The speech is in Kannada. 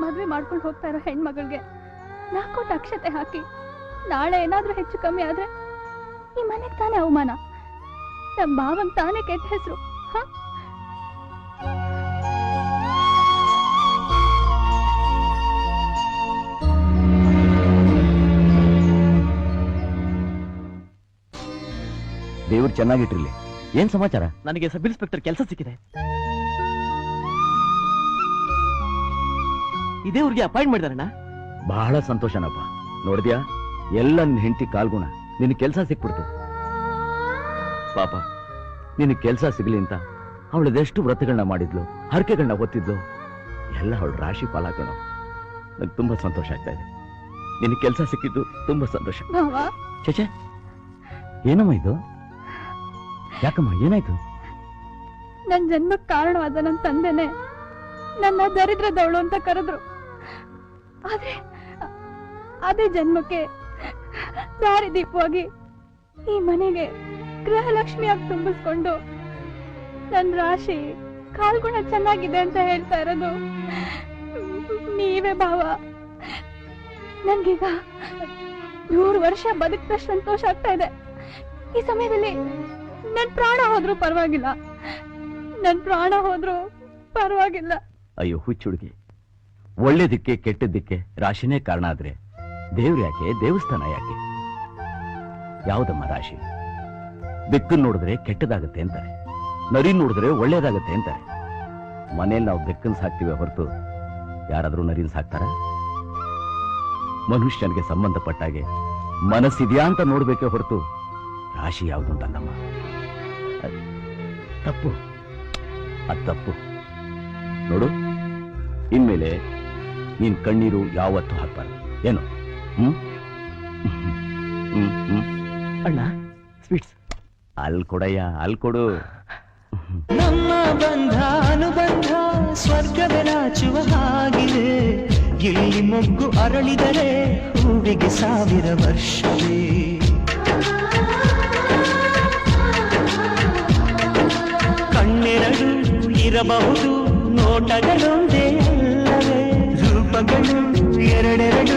ಮದ್ವೆ ಮಾಡ್ಕೊಂಡು ಹೋಗ್ತಾ ಇರೋ ಹೆಣ್ಮಗಳಿಗೆ ನಾಲ್ಕೋಟ್ ಅಕ್ಷತೆ ಹಾಕಿ ನಾಳೆ ಏನಾದ್ರೂ ಹೆಚ್ಚು ಕಮ್ಮಿ ಆದ್ರೆ ಈ ಮನೆಗ್ ತಾನೇ ಅವಮಾನ? ನಮ್ ಭಾವಂಗ್ ತಾನೇ ಕೆಟ್ಟ ಹೆಸರು ಹ? ದೇವ್ರು ಚೆನ್ನಾಗಿಟ್ಟಿರ್ಲಿ. ಏನ್ ಸಮಾಚಾರ? ನನಗೆ ಸಬ್ ಇನ್ಸ್ಪೆಕ್ಟರ್ ಕೆಲಸ ಸಿಕ್ಕಿದೆ. ಇದೇ ಊರಿಗೆ ಅಪಾಯಿಂಟ್ ಮಾಡಿದಾರಣ್ಣ? ಬಹಳ ಸಂತೋಷನಪ್ಪ ನೋಡಿದ್ಯಾ? ಎಲ್ಲ ನಿನ್ ಹೆಂಡತಿ ಕಾಲ್ಗುಣ. ನಿನ್ ಕೆಲಸ ಸಿಕ್ಬಿಡ್ತು. ಪಾಪ ನಿನ್ ಕೆಲಸ ಸಿಗ್ಲಿ ಅಂತ ಅವಳದೆಷ್ಟು ವ್ರತಗಳನ್ನ ಮಾಡಿದ್ಲು ಹರಕೆಗಳನ್ನ ಹೊತ್ತಿದ್ಲು. ಎಲ್ಲ ಅವಳ ರಾಶಿ ಫಲ ಕಣ ನಂಗೆ ತುಂಬಾ ಸಂತೋಷ ಆಗ್ತಾ ಇದೆ. ನಿನ್ ಕೆಲ್ಸ ಸಿಕ್ಕಿದ್ದು ತುಂಬಾ ಸಂತೋಷ. ಚೇಚೆ ಏನಮ್ಮ ಇದು? ಯಾಕಮ್ಮ ಏನಾಯ್ತು? ನನ್ ಜನ್ಮಕ್ಕೆ ಕಾರಣವಾದ ನನ್ ತಂದೆನೆ ನನ್ನ ದರಿದ್ರದವಳು ಅಂತ ಕರೆದ್ರು. ಆದ್ರೆ ಅದೇ ಜನ್ಮಕ್ಕೆ ದಾರಿದೀಪವಾಗಿ ಈ ಮನೆಗೆ ಗೃಹಲಕ್ಷ್ಮಿಯಾಗಿ ತುಂಬಿಸ್ಕೊಂಡು ನನ್ನ ರಾಶಿ ಕಾಲ್ಗುಣ ಚೆನ್ನಾಗಿದೆ ಅಂತ ಹೇಳ್ತಾ ಇರೋದು ನೀವೇ ಭಾವ. ನನ್ಗೀಗ ನೂರು ವರ್ಷ ಬದುಕಿದಷ್ಟು ಸಂತೋಷ ಆಗ್ತಾ ಇದೆ. ಈ ಸಮಯದಲ್ಲಿ ನನ್ ಪ್ರಾಣ ಹೋದ್ರು ಪರವಾಗಿಲ್ಲ. ನನ್ ಪ್ರಾಣ ಹೋದ್ರು ಪರವಾಗಿಲ್ಲ. ಅಯ್ಯೋ, ಹುಚ್ಚುಡುಗಿ. ಒಳ್ಳೇದಕ್ಕೆ ಕೆಟ್ಟದ್ದಕ್ಕೆ ರಾಶಿನೇ ಕಾರಣ ಆದ್ರೆ ದೇವ್ರು ಯಾಕೆ, ದೇವಸ್ಥಾನ ಯಾಕೆ? ಯಾವ್ದಮ್ಮ ರಾಶಿ? ಬೆಕ್ಕನ್ ನೋಡಿದ್ರೆ ಕೆಟ್ಟದಾಗತ್ತೆ ಅಂತಾರೆ. ನರಿ ನೋಡಿದ್ರೆ ಒಳ್ಳೇದಾಗತ್ತೆ ಅಂತಾರೆ. ಮನೇಲಿ ನಾವು ಬೆಕ್ಕನ್ ಸಾಕ್ತೀವಿ ಹೊರತು ಯಾರಾದ್ರೂ ನರಿನ್ ಸಾಕ್ತಾರ? ಮನುಷ್ಯನಿಗೆ ಸಂಬಂಧಪಟ್ಟಾಗೆ ಮನಸ್ಸಿದೆಯಾ ಅಂತ ನೋಡ್ಬೇಕೇ ಹೊರತು ರಾಶಿ ಯಾವುದು ಅಂತಲ್ಲಮ್ಮ ತಪ್ಪು. ಅದು ತಪ್ಪು. ನೋಡು. ಇನ್ಮೇಲೆ ನಿನ್ ಕಣ್ಣೀರು ಯಾವತ್ತು ಹಾಕ್ಬಾರ್ದು. ಏನು? ಹ್ಮ್? ಅಣ್ಣ ಸ್ವೀಟ್ಸ್ ಅಲ್ಲಿ ಕೊಡಯ್ಯ ಅಲ್ಲಿ ಕೊಡು. ನಮ್ಮ ಬಂಧ ಅನುಬಂಧ ಸ್ವರ್ಗವೇ ನಾಚುವ ಹಾಗಿದೆ. ಇಲ್ಲಿ ಮೊಗ್ಗು ಅರಳಿದರೆ ಹೂವಿಗೆ ಸಾವಿರ ವರ್ಷವೇ. ಕಣ್ಣೆರಡು ಇರಬಹುದು ನೋಟಗಳೊಂದೇ ಅಲ್ಲವೇ ರೂಪಗಳು ಎರಡೆರಡು ಹೃದಯ ಒಂದೇ